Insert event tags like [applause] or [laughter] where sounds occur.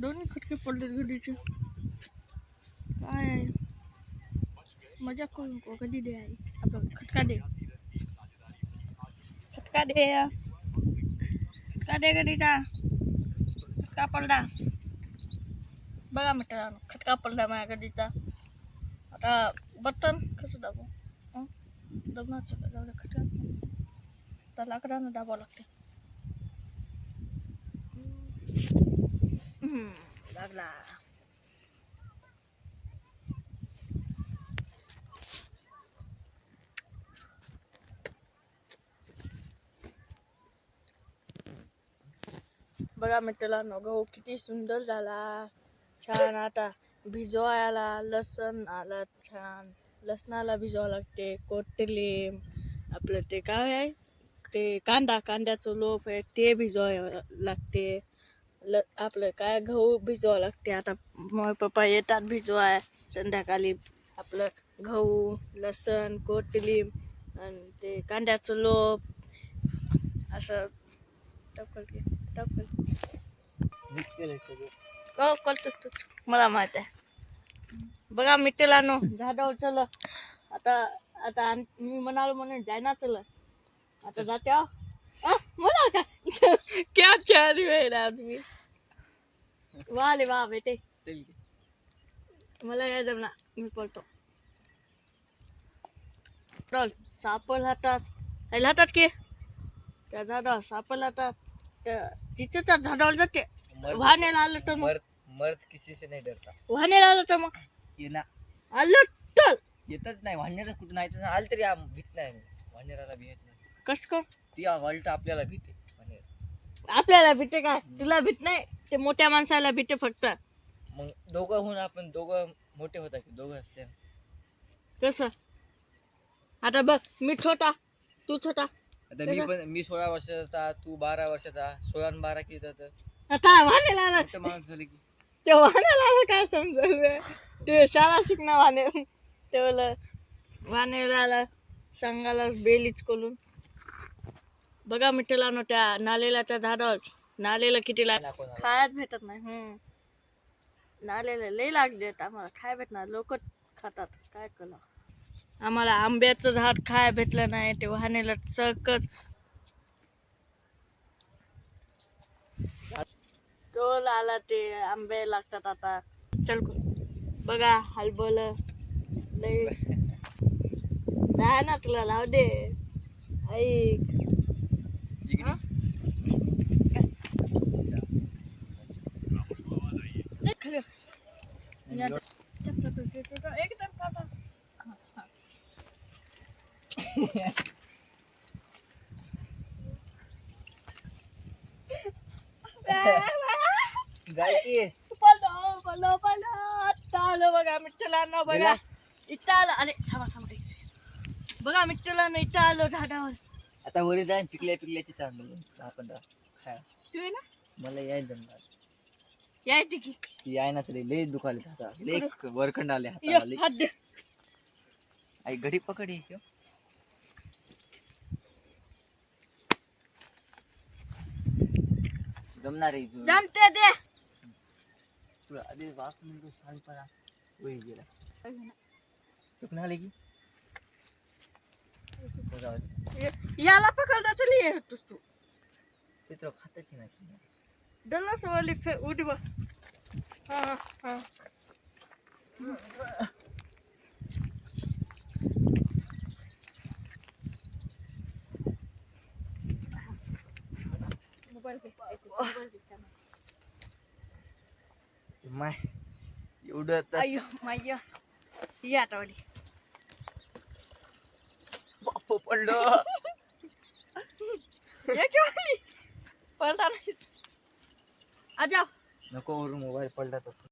दोन्ही खटके पडले घडीचे. काय आहे? मजा करू नको कधी दे आई? आपण खटका दे. खटका दे. खटका दे गडीचा खटका पडला. बघा मित्रांनो खटका पडला माझ्या गडीचा आता बटन कसं दाबू? हं? खटका. तर लाकडानं दाबावं लागते लागला बघा मित्रांनो गहू किती सुंदर झाला. छान आता भिजवायला लसण आला छान. लसणाला भिजवावं लागते. कोथिंबीर आपलं ते काय आहे? ते कांदा कांद्याचं लोप आहे ते भिजवावं लागते. ल आपलं काय गहू भिजवावं लागते. आता मग पप्पा येतात भिजवाय संध्याकाळी आपलं गहू लसण कोथिंबीर आणि ते कांद्याचं लोप असं टपकल की टपकल हो करतोस तू. मला माहीत आहे. बघा मित्रांनो झाडावर चल. आता आता मी म्हणालो म्हणून जायना चल. आता जाते आहो. आ, म्हणा का? [laughs] क्या छान वेळ तुम्ही वा रे वा बेटे. चल की. मला काय जमना मी पळतो. चल सापल हातात. काय हातात की? त्या झाडावर सापल हातात. त्या चिचेच्या झाडावर जाते मर्द वाहनेला आलं तर मग. मर्द मर्द किसी से नहीं डरता. वाहनेला आलं तर मग. ये ना. आलं टल येतच नाही वाढण्याला कुठं नाही आलं तरी आम- भीत नाही वाढण्याला भीत नाही. कस कर ती वालट आपल्याला भीते. आपल्याला भीते काय तुला भीत नाही? ते मोठ्या माणसाला भीते फक्त. मग दोघं होऊन आपण दोघं मोठे होता की दोघं असते? कस? आता बघ मी छोटा तू छोटा. आता मी पण मी सोळा वर्षाचा तू बारा वर्षाचा. सोळा आणि बारा किती तर आता वाहनेला आलं मोठं माणूस झाले की. ते वाहनेला आलं काय समजलं ते शाळा शिकणं वाहने ते बोल वाहनेला आलं सांगायला बेलीच करून बघा मिठलानो त्या नालेलाच्या झाडावर. नालेला किती लाग. खायच भेटत नाही हम्म. नालेला लय लागले आम्हाला खाय भेटणार लोक खातात काय कला आम्हाला आंब्याचं झाड खाय भेटलं नाही ते वाहनेला सकत टोल आला ते आंबे लागतात आता. चल. बघा हलबल लय [laughs] नाही ना तुला लाव दे. ऐक इकडे. हा? लय खरं. या- एकदम काका. जाय की. पलो पलो पलो आता आलो बघा मिठ्ठलांना बघा? इथं आलं अरे थांबा थांबा एक second. बघा मिठ्ठलांना इथं आलो झाडावर आता वरी जाईन पिकल्या पिकल्याची चांगलं आपण तू ना मला यायला जमणार यायची की. ती याय ना तरी लय दुखाले हाता लय वरखंड आले ये, हाताला लय. हात दे. आई घडी पकड ह्यो. जमणार आहे इथून. जमते दे. तुला आधी वास म्हणतो शांतपणा वही गेला. आले की. हो, याला पकडला तरी येतोस तू. ते तर खातच नाही. डल्ला सवाली फे उडी बघ हा हा हा मोबाईल घे मोबाईल घे त्यानं. माय एवढं तर अय्यो माय्य ये आता वाली बाप पडलं ये की वाली पळता नाही आ जाओ. नको वरून मोबाईल पडला तर.